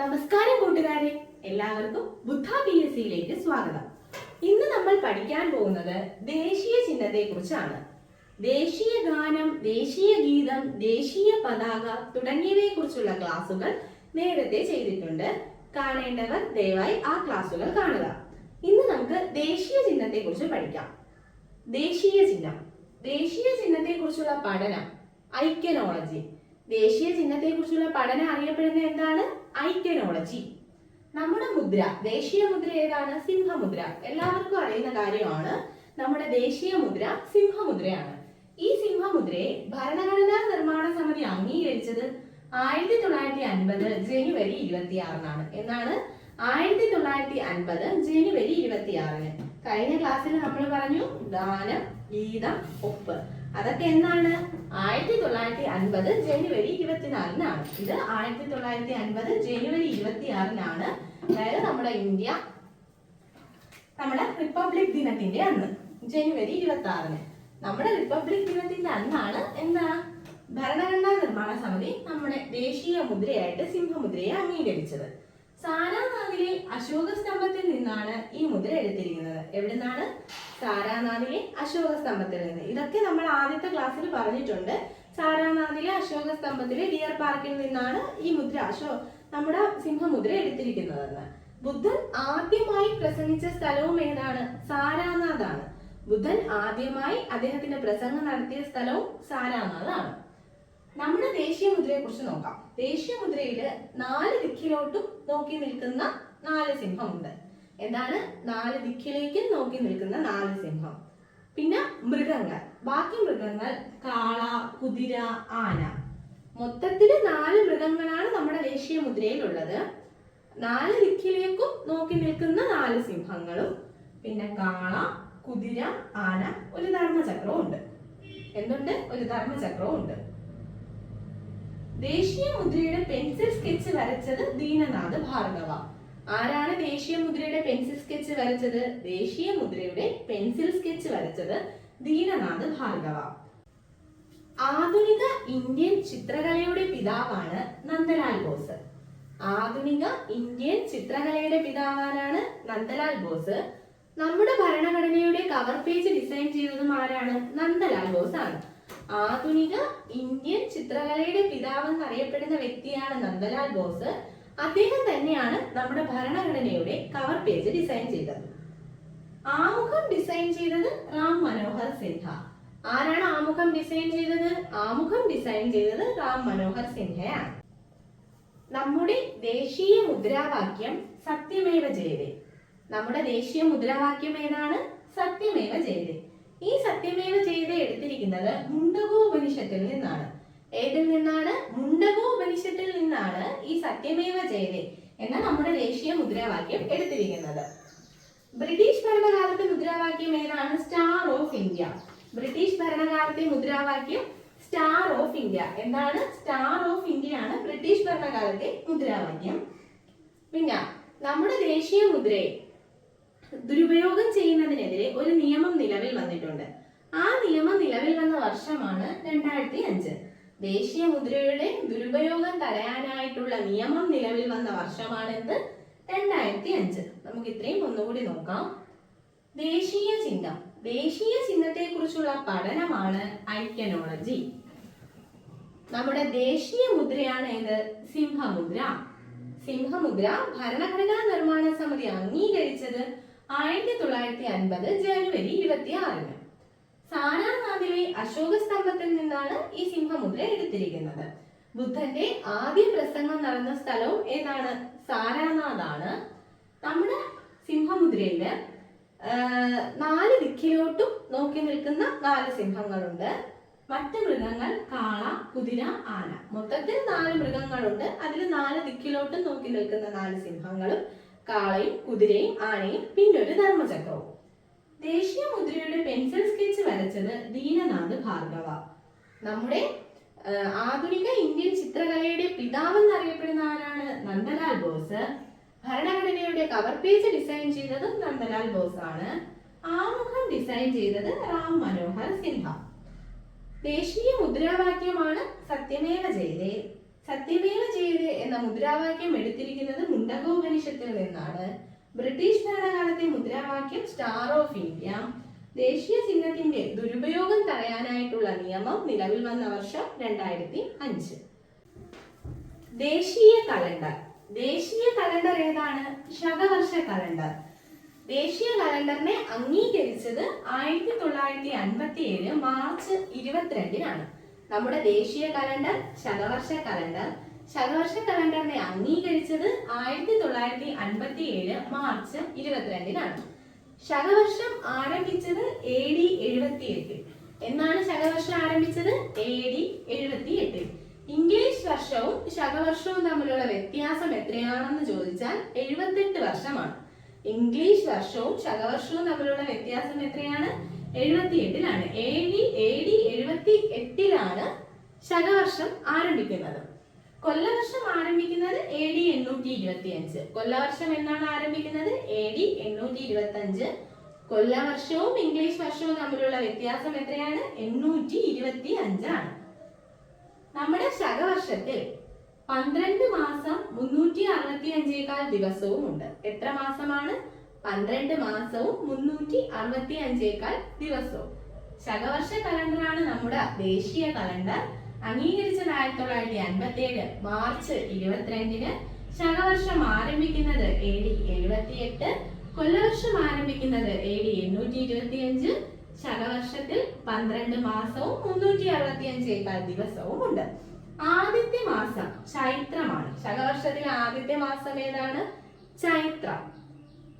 നമസ്കാരം കൂട്ടുകാരെ എല്ലാവർക്കും ബുദ്ധ പി എസ് സിയിലേക്ക് സ്വാഗതം. ഇന്ന് നമ്മൾ പഠിക്കാൻ പോകുന്നത് ദേശീയ ചിഹ്നത്തെ കുറിച്ചാണ് ദേശീയ ഗാനം ദേശീയ ഗീതം ദേശീയ പതാക തുടങ്ങിയവയെ കുറിച്ചുള്ള ക്ലാസുകൾ നേരത്തെ ചെയ്തിട്ടുണ്ട്. കാണേണ്ടവർ ദയവായി ആ ക്ലാസുകൾ കാണുക. ഇന്ന് നമുക്ക് ദേശീയ ചിഹ്നത്തെ കുറിച്ച് പഠിക്കാം. ദേശീയ ചിഹ്നം. ദേശീയ ചിഹ്നത്തെ കുറിച്ചുള്ള പഠനം ഐക്യനോളജി. ദേശീയ ചിഹ്നത്തെ കുറിച്ചുള്ള പഠനം അറിയപ്പെടുന്നത് എന്താണ്? ഐക്യനോളജി. നമ്മുടെ മുദ്ര ദേശീയ മുദ്ര ഏതാണ്? സിംഹമുദ്ര. എല്ലാവർക്കും അറിയുന്ന കാര്യമാണ് നമ്മുടെ ദേശീയ മുദ്ര സിംഹമുദ്രയാണ്. ഈ സിംഹമുദ്രയെ ഭരണഘടനാ നിർമ്മാണ സമിതി അംഗീകരിച്ചത് ആയിരത്തി തൊള്ളായിരത്തി അൻപത് ജനുവരി ഇരുപത്തിയാറിനാണ്. എന്നാണ് ആയിരത്തി തൊള്ളായിരത്തി അൻപത് ജനുവരി ഇരുപത്തിയാറിന്. കഴിഞ്ഞ ക്ലാസ്സിൽ നമ്മൾ പറഞ്ഞു ഗാനം ഗീതം ഒപ്പ് അതൊക്കെ എന്നാണ്? ആയിരത്തി തൊള്ളായിരത്തി അൻപത് ജനുവരി ഇരുപത്തിനാലിനാണ്. ഇത് ആയിരത്തി തൊള്ളായിരത്തി അൻപത് ജനുവരി ഇരുപത്തിയാറിനാണ്. അതായത് നമ്മുടെ ഇന്ത്യ നമ്മുടെ റിപ്പബ്ലിക് ദിനത്തിന്റെ അന്ന് ജനുവരി ഇരുപത്തി ആറിന് നമ്മുടെ റിപ്പബ്ലിക് ദിനത്തിന്റെ അന്നാണ് എന്താ? ഭരണഘടനാ നിർമ്മാണ സമിതി നമ്മുടെ ദേശീയ മുദ്രയായിട്ട് സിംഹമുദ്രയെ അംഗീകരിച്ചത്. സാരാനാഥിലെ അശോക സ്തംഭത്തിൽ നിന്നാണ് ഈ മുദ്ര എടുത്തിരിക്കുന്നത്. എവിടെ നിന്നാണ് സാരാനാഥിലെ അശോക സ്തംഭത്തിൽ നിന്ന്. ഇതൊക്കെ നമ്മൾ ആദ്യത്തെ ക്ലാസ്സിൽ പറഞ്ഞിട്ടുണ്ട്. സാരാനാഥിലെ അശോക സ്തംഭത്തിലെ ഡിയർ പാർക്കിൽ നിന്നാണ് ഈ മുദ്ര അശോ നമ്മുടെ സിംഹമുദ്ര എടുത്തിരിക്കുന്നതെന്ന്. ബുദ്ധൻ ആദ്യമായി പ്രസംഗിച്ച സ്ഥലവും ഏതാണ്? സാരാനാഥാണ്. ബുദ്ധൻ ആദ്യമായി അദ്ദേഹത്തിന്റെ പ്രസംഗം നടത്തിയ സ്ഥലവും സാരാനാഥാണ്. നമ്മുടെ ദേശീയ മുദ്രയെ കുറിച്ച് നോക്കാം. ദേശീയ മുദ്രയിൽ നാല് ദിക്കിലോട്ടും നോക്കി നിൽക്കുന്ന നാല് സിംഹമുണ്ട്. എന്താണ്? നാല് ദിക്കിലേക്കും നോക്കി നിൽക്കുന്ന നാല് സിംഹം. പിന്നെ മൃഗങ്ങൾ. ബാക്കി മൃഗങ്ങൾ കാള കുതിര ആന. മൊത്തത്തിൽ നാല് മൃഗങ്ങളാണ് നമ്മുടെ ദേശീയ മുദ്രയിലുള്ളത്. നാല് ദിക്കിലേക്കും നോക്കി നിൽക്കുന്ന നാല് സിംഹങ്ങളും പിന്നെ കാള കുതിര ആന ഒരു ധർമ്മചക്രവും ഉണ്ട്. എന്തുണ്ട്? ഒരു ധർമ്മചക്രവും ഉണ്ട്. ദേശീയ മുദ്രയുടെ പെൻസിൽ സ്കെച്ച് വരച്ചത് ദീനനാഥ് ഭാർഗവ. ആരാണ് ദേശീയ മുദ്രയുടെ പെൻസിൽ സ്കെച്ച് വരച്ചത്? ദേശീയ മുദ്രയുടെ പെൻസിൽ സ്കെച്ച് വരച്ചത് ദീനനാഥ് ഭാർഗവ. ആധുനിക ഇന്ത്യൻ ചിത്രകലയുടെ പിതാവാണ് നന്ദലാൽ ബോസ്. ആധുനിക ഇന്ത്യൻ ചിത്രകലയുടെ പിതാവാനാണ് നന്ദലാൽ ബോസ്. നമ്മുടെ ഭരണഘടനയുടെ കവർ പേജ് ഡിസൈൻ ചെയ്തതും ആരാണ്? നന്ദലാൽ ബോസ് ആണ് ആധുനിക ഇന്ത്യൻ ചിത്രകലയുടെ പിതാവ് എന്നറിയപ്പെടുന്ന വ്യക്തിയാണ് നന്ദലാൽ ബോസ്. അദ്ദേഹം തന്നെയാണ് നമ്മുടെ ഭരണഘടനയുടെ കവർ പേജ് ഡിസൈൻ ചെയ്തത്. ആമുഖം ഡിസൈൻ ചെയ്തത് റാം മനോഹർ സിൻഹ. ആരാണ് ആമുഖം ഡിസൈൻ ചെയ്തത്? ആമുഖം ഡിസൈൻ ചെയ്തത് റാം മനോഹർ സിൻഹയാണ്. നമ്മുടെ ദേശീയ മുദ്രാവാക്യം സത്യമേവ ജയതേ. നമ്മുടെ ദേശീയ മുദ്രാവാക്യം ഏതാണ്? സത്യമേവ ജയതേ. ഈ സത്യമേവ ചെയ്ത് എടുത്തിരിക്കുന്നത് മുണ്ടകോ ഉപനിഷത്തിൽ നിന്നാണ്. ഏതിൽ നിന്നാണ്? മുണ്ടകോ ഉപനിഷത്തിൽ നിന്നാണ് ഈ സത്യമേവ ജയതേ എന്ന നമ്മുടെ ദേശീയ മുദ്രാവാക്യം എടുത്തിരിക്കുന്നത്. ബ്രിട്ടീഷ് ഭരണകാലത്തെ മുദ്രാവാക്യം ഏതാണ്? Star of India. ബ്രിട്ടീഷ് ഭരണകാലത്തെ മുദ്രാവാക്യം സ്റ്റാർ ഓഫ് ഇന്ത്യ. എന്താണ്? സ്റ്റാർ ഓഫ് ഇന്ത്യ ആണ് ബ്രിട്ടീഷ് ഭരണകാലത്തെ മുദ്രാവാക്യം. പിന്നെ നമ്മുടെ ദേശീയ മുദ്രയെ ദുരുപയോഗം ചെയ്യുന്നതിനെതിരെ ഒരു നിയമം നിലവിൽ വന്നിട്ടുണ്ട്. ആ നിയമം നിലവിൽ വന്ന വർഷമാണ് രണ്ടായിരത്തി അഞ്ച് ദേശീയ മുദ്രയുടെ ദുരുപയോഗം തടയാനായിട്ടുള്ള നിയമം നിലവിൽ വന്ന വർഷമാണെന്ത്? രണ്ടായിരത്തി അഞ്ച് നമുക്ക് ഇത്രയും ഒന്നുകൂടി നോക്കാം. ദേശീയ ചിഹ്നം. ദേശീയ ചിഹ്നത്തെ കുറിച്ചുള്ള പഠനമാണ് ഐക്യനോളജി. നമ്മുടെ ദേശീയ മുദ്രയാണ് ഏത്? സിംഹമുദ്ര. സിംഹമുദ്ര ഭരണഘടനാ നിർമ്മാണ സമിതി അംഗീകരിച്ചത് ആയിരത്തി തൊള്ളായിരത്തി അൻപത് ജനുവരി ഇരുപത്തി ആറിന് സാരാനാഥിലെ അശോക സ്തംഭത്തിൽ നിന്നാണ് ഈ സിംഹമുദ്ര എടുത്തിരിക്കുന്നത്. ബുദ്ധന്റെ ആദ്യ പ്രസംഗം നടന്ന സ്ഥലവും ഏതാണ്? സാരാനാഥാണ് നമ്മുടെ സിംഹമുദ്രയിൽ നാല് ദിക്കിലോട്ടും നോക്കി നിൽക്കുന്ന നാല് സിംഹങ്ങളുണ്ട്. മറ്റ് മൃഗങ്ങൾ കാള കുതിര ആന. മൊത്തത്തിൽ നാല് മൃഗങ്ങളുണ്ട്. അതിൽ നാല് ദിക്കിലോട്ടും നോക്കി നിൽക്കുന്ന നാല് സിംഹങ്ങളും കാളയും കുതിരയും ആനയും പിന്നെ ഒരു ധർമ്മചക്രവും. ദേശീയ മുദ്രയുടെ പെൻസിൽ സ്കെച്ച് വരച്ചത് ദീനനാഥ് ഭാർഗവ. നമ്മുടെ ആധുനിക ഇന്ത്യൻ ചിത്രകലയുടെ പിതാവ് എന്നറിയപ്പെടുന്ന ആരാണ്? നന്ദലാൽ ബോസ്. ഭരണഘടനയുടെ കവർ പേജ് ഡിസൈൻ ചെയ്തത് നന്ദലാൽ ബോസ് ആണ്. ആമുഖം ഡിസൈൻ ചെയ്തത് റാം മനോഹർ സിൻഹ. ദേശീയ മുദ്രാവാക്യമാണ് സത്യമേവ ജയതേ. സത്യമേവ ചെയ്ത് എന്ന മുദ്രാവാക്യം എടുത്തിരിക്കുന്നത് മുണ്ടകോപനിഷത്തിൽ നിന്നാണ്. ബ്രിട്ടീഷ് ഭരണകാലത്തെ മുദ്രാവാക്യം സ്റ്റാർ ഓഫ് ഇന്ത്യ ദേശീയ ചിഹ്നത്തിന്റെ ദുരുപയോഗം തടയാനായിട്ടുള്ള നിയമം നിലവിൽ വന്ന വർഷം രണ്ടായിരത്തി അഞ്ച് ദേശീയ കലണ്ടർ. ദേശീയ കലണ്ടർ ഏതാണ്? ശകവർഷ കലണ്ടർ. ദേശീയ കലണ്ടറിനെ അംഗീകരിച്ചത് ആയിരത്തി തൊള്ളായിരത്തി അൻപത്തി ഏഴ് മാർച്ച് ഇരുപത്തിരണ്ടിനാണ്. നമ്മുടെ ദേശീയ കലണ്ടർ ശതവർഷ കലണ്ടർ. ശതവർഷ കലണ്ടറിനെ അംഗീകരിച്ചത് ആയിരത്തി തൊള്ളായിരത്തി അൻപത്തി ഏഴ് മാർച്ച് ഇരുപത്തിരണ്ടിനാണ്. ശതവർഷം ആരംഭിച്ചത് എ ഡി എഴുപത്തി എട്ടിൽ എന്നാണ് ശതവർഷം ആരംഭിച്ചത്? എ ഡി എഴുപത്തി എട്ടിൽ ഇംഗ്ലീഷ് വർഷവും ശതവർഷവും തമ്മിലുള്ള വ്യത്യാസം എത്രയാണെന്ന് ചോദിച്ചാൽ എഴുപത്തെട്ട് വർഷമാണ്. ഇംഗ്ലീഷ് വർഷവും ശതവർഷവും തമ്മിലുള്ള വ്യത്യാസം എത്രയാണ്? എഴുപത്തി എട്ടിലാണ് എ ഡി എ ഡി എഴുപത്തി എട്ടിലാണ് ശകവർഷം ആരംഭിക്കുന്നത്. കൊല്ലവർഷം ആരംഭിക്കുന്നത് എ ഡി എണ്ണൂറ്റി ഇരുപത്തി അഞ്ച് കൊല്ലവർഷം എന്നാണ് ആരംഭിക്കുന്നത്? എ ഡി എണ്ണൂറ്റി ഇരുപത്തി അഞ്ച് കൊല്ലവർഷവും ഇംഗ്ലീഷ് വർഷവും തമ്മിലുള്ള വ്യത്യാസം എത്രയാണ്? എണ്ണൂറ്റി ഇരുപത്തി അഞ്ചാണ് നമ്മുടെ ശകവർഷത്തിൽ പന്ത്രണ്ട് മാസം മുന്നൂറ്റി അറുപത്തി അഞ്ചേക്കാൾ ദിവസവും ഉണ്ട്. എത്ര മാസമാണ്? പന്ത്രണ്ട് മാസവും മുന്നൂറ്റി അറുപത്തി അഞ്ചേക്കാൾ ദിവസവും. ശകവർഷ കലണ്ടറാണ് നമ്മുടെ ദേശീയ കലണ്ടർ. അംഗീകരിച്ചത് ആയിരത്തി തൊള്ളായിരത്തി അൻപത്തി ഏഴ് മാർച്ച് ഇരുപത്തിരണ്ടിന് ശകവർഷം ആരംഭിക്കുന്നത് എ ഡി എഴുപത്തിയെട്ട് കൊല്ലവർഷം ആരംഭിക്കുന്നത് എ ഡി എണ്ണൂറ്റി ഇരുപത്തി അഞ്ച് ശകവർഷത്തിൽ പന്ത്രണ്ട് മാസവും മുന്നൂറ്റി അറുപത്തി അഞ്ചേക്കാൾ ദിവസവും ഉണ്ട്. ആദ്യത്തെ മാസം ചൈത്രമാണ്. ശകവർഷത്തിലെ ആദ്യത്തെ മാസം ഏതാണ്? ചൈത്രം.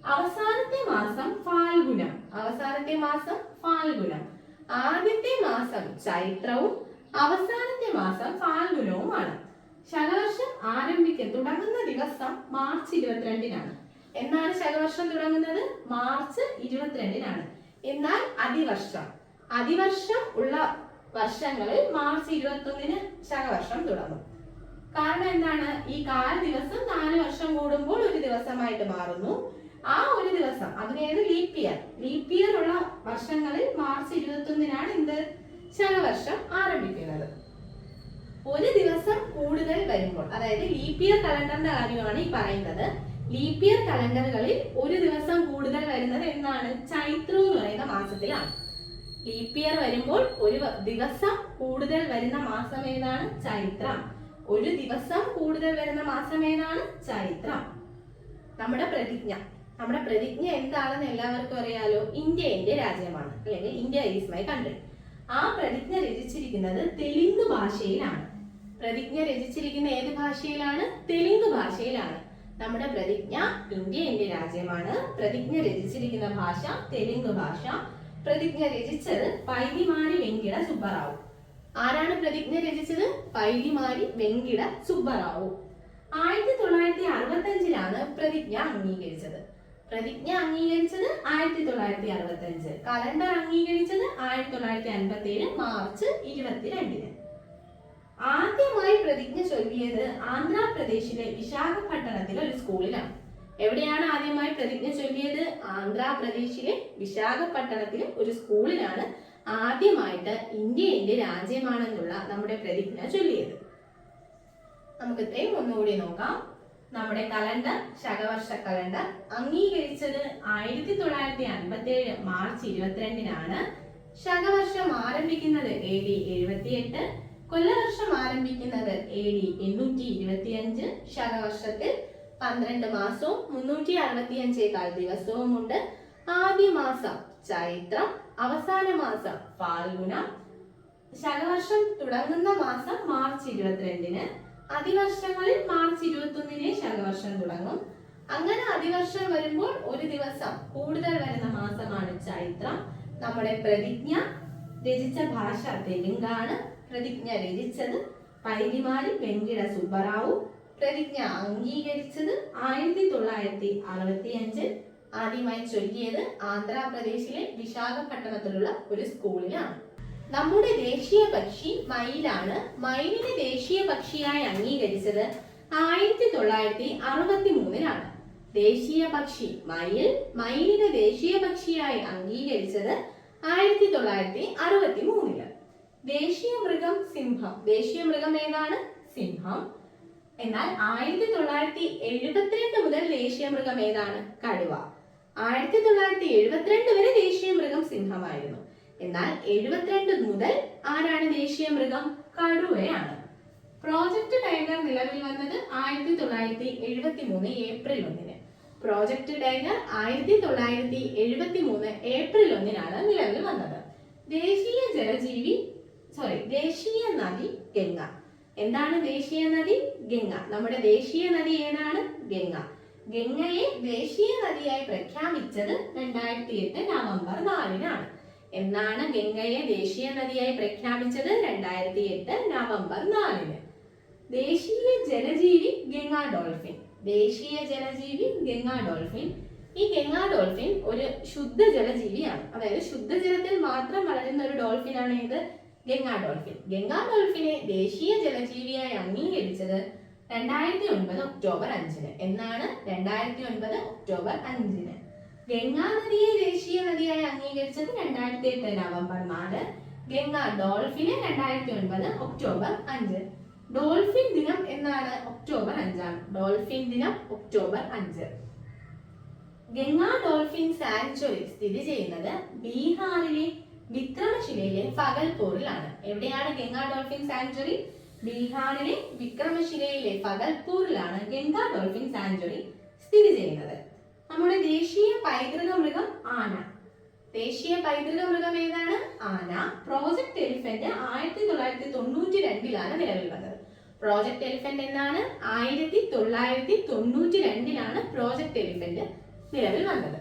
അവസാനത്തെ മാസം ഫാൽഗുനം. അവസാനത്തെ മാസം ഫാൽഗുനം. ആദ്യത്തെ മാസം ചൈത്രവും അവസാനത്തെ മാസം ഫാൽഗുനവുമാണ് ശകവർഷം ആരംഭിക്ക തുടങ്ങുന്ന ദിവസം മാർച്ച് ഇരുപത്തിരണ്ടിനാണ്. എന്നാണ് ശകവർഷം തുടങ്ങുന്നത്? മാർച്ച് ഇരുപത്തിരണ്ടിനാണ്. എന്നാൽ അതിവർഷം അതിവർഷം ഉള്ള വർഷങ്ങളിൽ മാർച്ച് ഇരുപത്തി ഒന്നിന് ശകവർഷം തുടങ്ങും. കാരണം എന്താണ്? ഈ കാല ദിവസം നാല് വർഷം കൂടുമ്പോൾ ഒരു ദിവസമായിട്ട് മാറുന്നു. ആ ഒരു ദിവസം അതിനേത് ലീപ് ഇയർ ലീപ് ഇയർ ഉള്ള വർഷങ്ങളിൽ മാർച്ച് ഇരുപത്തി ഒന്നിനാണ് എന്ത് ശകവർഷം ആരംഭിക്കുന്നത്. ഒരു ദിവസം കൂടുതൽ വരുമ്പോൾ അതായത് ലീപ് ഇയർ കലണ്ടറിന്റെ കാര്യമാണ് ഈ പറയുന്നത്. ലീപ് ഇയർ കലണ്ടറുകളിൽ ഒരു ദിവസം കൂടുതൽ വരുന്നത് എന്നാണ് ചൈത്രം എന്ന് പറയുന്ന മാസത്തിലാണ്. ലീപ് ഇയർ വരുമ്പോൾ ഒരു ദിവസം കൂടുതൽ വരുന്ന മാസം ഏതാണ്? ചൈത്രം. ഒരു ദിവസം കൂടുതൽ വരുന്ന മാസം ഏതാണ്? ചൈത്രം. നമ്മുടെ പ്രതിജ്ഞ. നമ്മുടെ പ്രതിജ്ഞ എന്താണെന്ന് എല്ലാവർക്കും അറിയാലോ? ഇന്ത്യ എന്റെ രാജ്യമാണ്. അല്ലെങ്കിൽ ഇന്ത്യ ഈസ് മൈ കൺട്രി ആ പ്രതിജ്ഞ രചിച്ചിരിക്കുന്നത് തെലുങ്ക് ഭാഷയിലാണ്. പ്രതിജ്ഞ രചിച്ചിരിക്കുന്ന ഏത് ഭാഷയിലാണ്? തെലുങ്ക് ഭാഷയിലാണ്. നമ്മുടെ പ്രതിജ്ഞ ഇന്ത്യ എന്റെ രാജ്യമാണ്. പ്രതിജ്ഞ രചിച്ചിരിക്കുന്ന ഭാഷ തെലുങ്ക് ഭാഷ. പ്രതിജ്ഞ രചിച്ചത് പൈതിമാരി വെങ്കിട സുബ്ബറാവു. ആരാണ് പ്രതിജ്ഞ രചിച്ചത്? പൈതിമാരി വെങ്കിട സുബ്ബറാവു. ആയിരത്തി തൊള്ളായിരത്തി അറുപത്തി അഞ്ചിലാണ് പ്രതിജ്ഞ അംഗീകരിച്ചത്. പ്രതിജ്ഞ അംഗീകരിച്ചത് ആയിരത്തി തൊള്ളായിരത്തി അറുപത്തി അഞ്ച് കലണ്ടർ അംഗീകരിച്ചത് ആയിരത്തി തൊള്ളായിരത്തി അൻപത്തി ഏഴ് മാർച്ച് ഇരുപത്തിരണ്ടിന്. ആദ്യമായി പ്രതിജ്ഞ ചൊല്ലിയത് ആന്ധ്രാപ്രദേശിലെ വിശാഖപട്ടണത്തിലെ ഒരു സ്കൂളിലാണ്. എവിടെയാണ് ആദ്യമായി പ്രതിജ്ഞ ചൊല്ലിയത്? ആന്ധ്രാപ്രദേശിലെ വിശാഖപട്ടണത്തിലെ ഒരു സ്കൂളിലാണ് ആദ്യമായിട്ട് ഇന്ത്യ രാജ്യമാണെന്നുള്ള നമ്മുടെ പ്രതിജ്ഞ ചൊല്ലിയത്. നമുക്ക് ഇത്രയും ഒന്നുകൂടി നോക്കാം. നമ്മുടെ കലണ്ടർ ശകവർഷ കലണ്ടർ അംഗീകരിച്ചത് ആയിരത്തി തൊള്ളായിരത്തി അൻപത്തി ഏഴ് മാർച്ച് ഇരുപത്തിരണ്ടിനാണ്. ശകവർഷം ആരംഭിക്കുന്നത് എ ഡി എഴുപത്തിയെട്ട് കൊല്ലവർഷം ആരംഭിക്കുന്നത് എ ഡി എണ്ണൂറ്റി ഇരുപത്തിയഞ്ച് ശകവർഷത്തിൽ പന്ത്രണ്ട് മാസവും മുന്നൂറ്റി അറുപത്തിയഞ്ചേക്കാൾ ദിവസവുമുണ്ട്. ആദ്യ മാസം ചൈത്രം അവസാന മാസം ഫാൽഗുനം ശകവർഷം തുടങ്ങുന്ന മാസം മാർച്ച് ഇരുപത്തിരണ്ടിന്. അതിവർഷങ്ങളിൽ മാർച്ച് ഇരുപത്തി ഒന്നിന് ശകവർഷം തുടങ്ങും. അങ്ങനെ അതിവർഷം വരുമ്പോൾ ഒരു ദിവസം കൂടുതൽ വരുന്ന മാസമാണ് ചൈത്രം. നമ്മുടെ പ്രതിജ്ഞ രചിച്ച ഭാഷ തെലുങ്കാണ്. പ്രതിജ്ഞ രചിച്ചത് പൈരിമാരി വെങ്കിട സുബ്ബറാവു. പ്രതിജ്ഞ അംഗീകരിച്ചത് ആയിരത്തി തൊള്ളായിരത്തി അറുപത്തി അഞ്ച് ആദ്യമായി ചൊല്ലിയത് ആന്ധ്രാപ്രദേശിലെ വിശാഖപട്ടണത്തിലുള്ള ഒരു സ്കൂളിലാണ്. നമ്മുടെ ദേശീയ പക്ഷി മയിലാണ്. മയിലിനെ ദേശീയ പക്ഷിയായി അംഗീകരിച്ചത് ആയിരത്തി തൊള്ളായിരത്തി അറുപത്തി മൂന്നിലാണ് ദേശീയ പക്ഷി മയിൽ മയിലിനെ ദേശീയ പക്ഷിയായി അംഗീകരിച്ചത് ആയിരത്തി തൊള്ളായിരത്തി അറുപത്തി മൂന്നിൽ ദേശീയ മൃഗം സിംഹം. ദേശീയ മൃഗം ഏതാണ്? സിംഹം. എന്നാൽ ആയിരത്തി തൊള്ളായിരത്തി എഴുപത്തിരണ്ട് മുതൽ ദേശീയ മൃഗം ഏതാണ്? കടുവ. ആയിരത്തി തൊള്ളായിരത്തി എഴുപത്തിരണ്ട് വരെ ദേശീയ മൃഗം സിംഹമായിരുന്നു. എന്നാൽ എഴുപത്തിരണ്ട് മുതൽ ആരാണ് ദേശീയ മൃഗം? കടുവയാണ്. പ്രോജക്ട് ടൈഗർ നിലവിൽ വന്നത് ആയിരത്തി തൊള്ളായിരത്തി എഴുപത്തി മൂന്ന് ഏപ്രിൽ ഒന്നിന്. പ്രോജക്ട് ടൈഗർ ആയിരത്തി തൊള്ളായിരത്തി എഴുപത്തി മൂന്ന് ഏപ്രിൽ ഒന്നിനാണ് നിലവിൽ വന്നത്. ദേശീയ ജലജീവി സോറി ദേശീയ നദി ഗംഗ. എന്താണ് ദേശീയ നദി? ഗംഗ. നമ്മുടെ ദേശീയ നദി ഏതാണ്? ഗംഗ. ഗംഗയെ ദേശീയ നദിയായി പ്രഖ്യാപിച്ചത് രണ്ടായിരത്തി എട്ട് നവംബർ നാലിനാണ്. എന്നാണ് ഗംഗയെ ദേശീയ നദിയായി പ്രഖ്യാപിച്ചത് രണ്ടായിരത്തി എട്ട് നവംബർ നാലിന്. ദേശീയ ജലജീവി ഗംഗാ ഡോൾഫിൻ. ദേശീയ ജലജീവി ഗംഗാ ഡോൾഫിൻ. ഈ ഗംഗാ ഡോൾഫിൻ ഒരു ശുദ്ധ ജലജീവിയാണ്. അതായത് ശുദ്ധജലത്തിൽ മാത്രം വളരുന്ന ഒരു ഡോൾഫിനാണ് ഇത് ഗംഗാ ഡോൾഫിൻ. ഗംഗാ ഡോൾഫിനെ ദേശീയ ജലജീവിയായി അംഗീകരിച്ചത് രണ്ടായിരത്തി ഒൻപത് ഒക്ടോബർ അഞ്ചിന്. എന്നാണ് രണ്ടായിരത്തി ഒൻപത് ഒക്ടോബർ അഞ്ചിന്. ഗംഗാ നദിയെ ദേശീയ നദിയായി അംഗീകരിച്ചത് രണ്ടായിരത്തി എട്ട് നവംബർ നാല്. ഗംഗാ ഡോൾഫിനെ രണ്ടായിരത്തി ഒൻപത് ഒക്ടോബർ അഞ്ച്. ഡോൾഫിൻ ദിനം എന്നാണ് ഒക്ടോബർ അഞ്ചാണ് ഡോൾഫിൻ ദിനം ഒക്ടോബർ അഞ്ച്. ഗംഗാ ഡോൾഫിൻ സാങ്ച്വറി സ്ഥിതി ചെയ്യുന്നത് ബീഹാറിലെ വിക്രമശിലയിലെ ഫഗൽപൂറിലാണ് എവിടെയാണ് ഗംഗാ ഡോൾഫിൻ സാങ്ച്വറി? ബീഹാറിലെ വിക്രമശിലയിലെ ഫഗൽപൂരിലാണ് ഗംഗാ ഡോൾഫിൻ സാങ്ച്വറി സ്ഥിതി ചെയ്യുന്നത്. നമ്മുടെ ദേശീയ പൈതൃക മൃഗം ആന. ദേശീയ പൈതൃക മൃഗം ഏതാണ്? ആന. പ്രോജക്ട് എലിഫന്റ് ആയിരത്തി തൊള്ളായിരത്തി തൊണ്ണൂറ്റി രണ്ടിലാണ് നിലവിൽ വന്നത് പ്രോജക്ട് എലിഫന്റ് എന്നാണ്? ആയിരത്തി തൊള്ളായിരത്തി തൊണ്ണൂറ്റി രണ്ടിലാണ് പ്രോജക്ട് എലിഫന്റ് നിലവിൽ വന്നത്.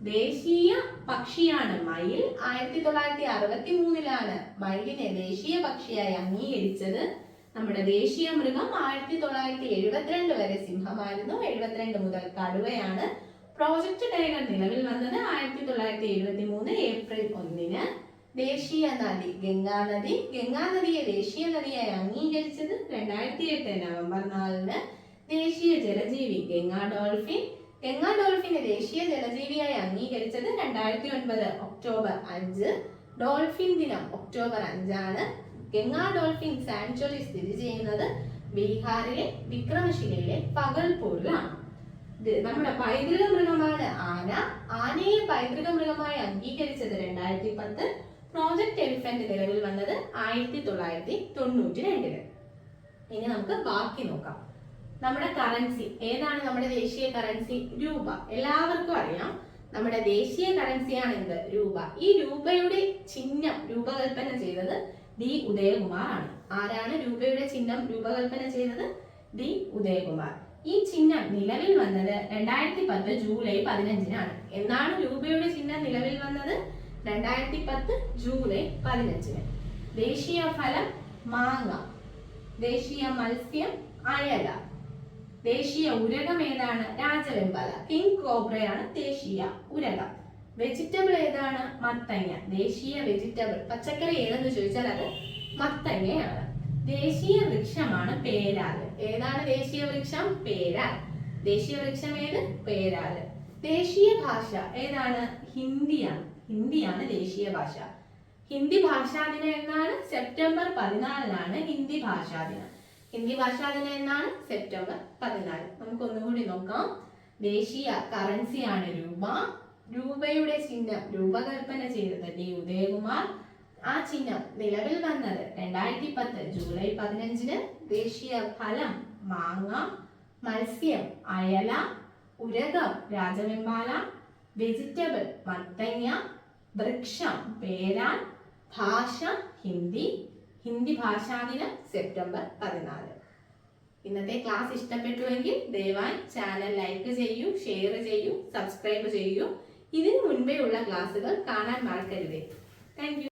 ദേശീയ പക്ഷിയാണ് മയിൽ. ആയിരത്തി തൊള്ളായിരത്തി അറുപത്തി മൂന്നിലാണ് മയിലിനെ ദേശീയ പക്ഷിയായി അംഗീകരിച്ചത്. നമ്മുടെ ദേശീയ മൃഗം ആയിരത്തി തൊള്ളായിരത്തി എഴുപത്തിരണ്ട് വരെ സിംഹമായിരുന്നു. എഴുപത്തിരണ്ട് മുതൽ കടുവയാണ് പ്രോജക്ട് ടൈഗർ നിലവിൽ വന്നത്. ആയിരത്തി തൊള്ളായിരത്തി എഴുപത്തി മൂന്ന് ഏപ്രിൽ ഒന്നിന് ദേശീയ നദി ഗംഗാനദി ഗംഗാനദിയെ ഗംഗാ നദിയെ ദേശീയ നദിയായി അംഗീകരിച്ചത് രണ്ടായിരത്തി എട്ട് നവംബർ നാലിന് ദേശീയ ജലജീവി ഗംഗാ ഡോൾഫിൻ. ഗംഗാ ഡോൾഫിനെ ദേശീയ ജലജീവിയായി അംഗീകരിച്ചത് രണ്ടായിരത്തി ഒൻപത് ഒക്ടോബർ അഞ്ച്. ഡോൾഫിൻ ദിനം ഒക്ടോബർ അഞ്ചാണ്. ഗംഗാ ഡോൾഫിൻ സാങ്ച്വറി സ്ഥിതി ചെയ്യുന്നത് ബീഹാറിലെ വിക്രമശിലയിലെ പകൽപൂരിലാണ് നമ്മുടെ പൈതൃക മൃഗമാണ്. ആന ആനയെ പൈതൃക മൃഗമായി അംഗീകരിച്ചത് രണ്ടായിരത്തി പത്ത് പ്രോജക്ട് എലിഫന്റ് നിലവിൽ വന്നത് ആയിരത്തി തൊള്ളായിരത്തി തൊണ്ണൂറ്റി രണ്ടിൽ ഇനി നമുക്ക് ബാക്കി നോക്കാം. നമ്മുടെ കറൻസി ഏതാണ് നമ്മുടെ ദേശീയ കറൻസി രൂപ. എല്ലാവർക്കും അറിയാം. നമ്മുടെ ദേശീയ കറൻസിയാണ് എന്ത് രൂപ. ഈ രൂപയുടെ ചിഹ്നം രൂപകൽപ്പന ചെയ്തത് ഡി ഉദയകുമാർ ആണ് ആരാണ് രൂപയുടെ ചിഹ്നം രൂപകൽപ്പന ചെയ്തത് ഡി ഉദയകുമാർ. ഈ ചിഹ്നം നിലവിൽ വന്നത് രണ്ടായിരത്തി പത്ത് ജൂലൈ പതിനഞ്ചിനാണ്. എന്നാണ് രൂപയുടെ ചിഹ്നം നിലവിൽ വന്നത്? രണ്ടായിരത്തി പത്ത് ജൂലൈ പതിനഞ്ചിന്. ദേശീയ ഫലം മാങ്ങ. ദേശീയ മത്സ്യം അയല. ദേശീയ ഉരകം ഏതാണ്? രാജവെമ്പല. കിങ് കോബ്രയാണ് ദേശീയ ഉരകം. വെജിറ്റബിൾ ഏതാണ്? മത്തങ്ങ. ദേശീയ വെജിറ്റബിൾ പച്ചക്കറി ഏതെന്ന് ചോദിച്ചാൽ അത് മത്തങ്ങയാണ്. ദേശീയ വൃക്ഷമാണ് പേരാൽ ഏതാണ് ദേശീയ വൃക്ഷം? പേരാൽ. ദേശീയ വൃക്ഷം ഏത്? പേരാൽ ദേശീയ ഭാഷ ഏതാണ്? ഹിന്ദിയാണ്. ഹിന്ദിയാണ് ദേശീയ ഭാഷ. ഹിന്ദി ഭാഷാ ദിനം എന്നാണ്? സെപ്റ്റംബർ പതിനാലിനാണ് ഹിന്ദി ഭാഷാ ദിനം ഹിന്ദി ഭാഷാ ദിനം എന്നാണ്? സെപ്റ്റംബർ പതിനാല്. നമുക്ക് ഒന്നുകൂടി നോക്കാം. ദേശീയ കറൻസിയാണ് രൂപ. രൂപയുടെ ചിഹ്നം രൂപകൽപ്പന ചെയ്തത് ഡി ഉദയകുമാർ. ആ ചിഹ്നം നിലവിൽ വന്നത് രണ്ടായിരത്തി പത്ത് ജൂലൈ പതിനഞ്ചിന് ദേശീയ ഫലം മാങ്ങ മത്സ്യം അയല ഉരകം രാജവെമ്പാല വെജിറ്റബിൾ മത്തങ്ങ വൃക്ഷം പേരാൻ ഭാഷ ഹിന്ദി ഹിന്ദി ഭാഷാ ദിനം സെപ്റ്റംബർ പതിനാല്. ഇന്നത്തെ ക്ലാസ് ഇഷ്ടപ്പെട്ടുവെങ്കിൽ ദയവായി ചാനൽ ലൈക്ക് ചെയ്യൂ ഷെയർ ചെയ്യൂ സബ്സ്ക്രൈബ് ചെയ്യൂ. ഇതിനു മുൻപേ ഉള്ള ക്ലാസ്സുകൾ കാണാൻ മറക്കരുതേ. താങ്ക്